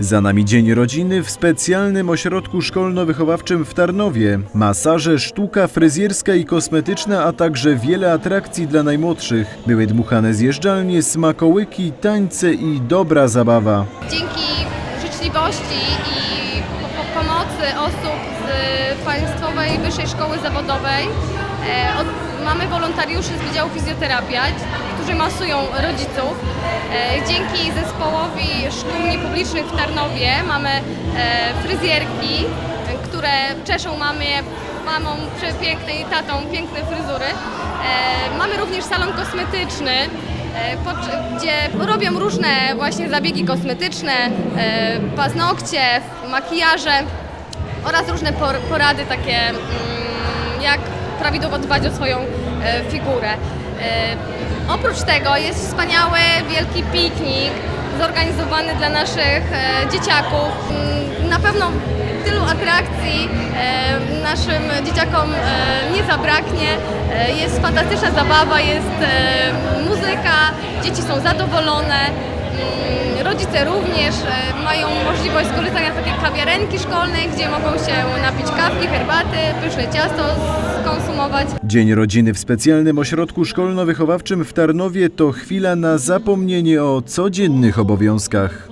Za nami Dzień Rodziny w specjalnym ośrodku szkolno-wychowawczym w Tarnowie. Masaże, sztuka fryzjerska i kosmetyczna, a także wiele atrakcji dla najmłodszych. Były dmuchane zjeżdżalnie, smakołyki, tańce i dobra zabawa. Dzięki życzliwości i po, po pomocy osób z Państwowej Wyższej Szkoły Zawodowej e, od, mamy wolontariuszy z Wydziału Fizjoterapia, którzy masują rodziców. E, dzięki zespołowi szkół niepublicznych w Tarnowie mamy e, fryzjerki, które czeszą mamie, mamą przepiękne i tatą piękne fryzury. E, mamy również salon kosmetyczny, gdzie robią różne właśnie zabiegi kosmetyczne, paznokcie, makijaże oraz różne por- porady takie, mm, jak prawidłowo dbać o swoją e, figurę. E, Oprócz tego jest wspaniały wielki piknik zorganizowany dla naszych e, dzieciaków. Mm, Na pewno tylu atrakcji naszym dzieciakom nie zabraknie. Jest fantastyczna zabawa, jest muzyka, dzieci są zadowolone. Mm, Rodzice również mają możliwość skorzystania z takiej kawiarenki szkolnej, gdzie mogą się napić kawki, herbaty, pyszne ciasto skonsumować. Dzień Rodziny w specjalnym ośrodku szkolno-wychowawczym w Tarnowie to chwila na zapomnienie o codziennych obowiązkach.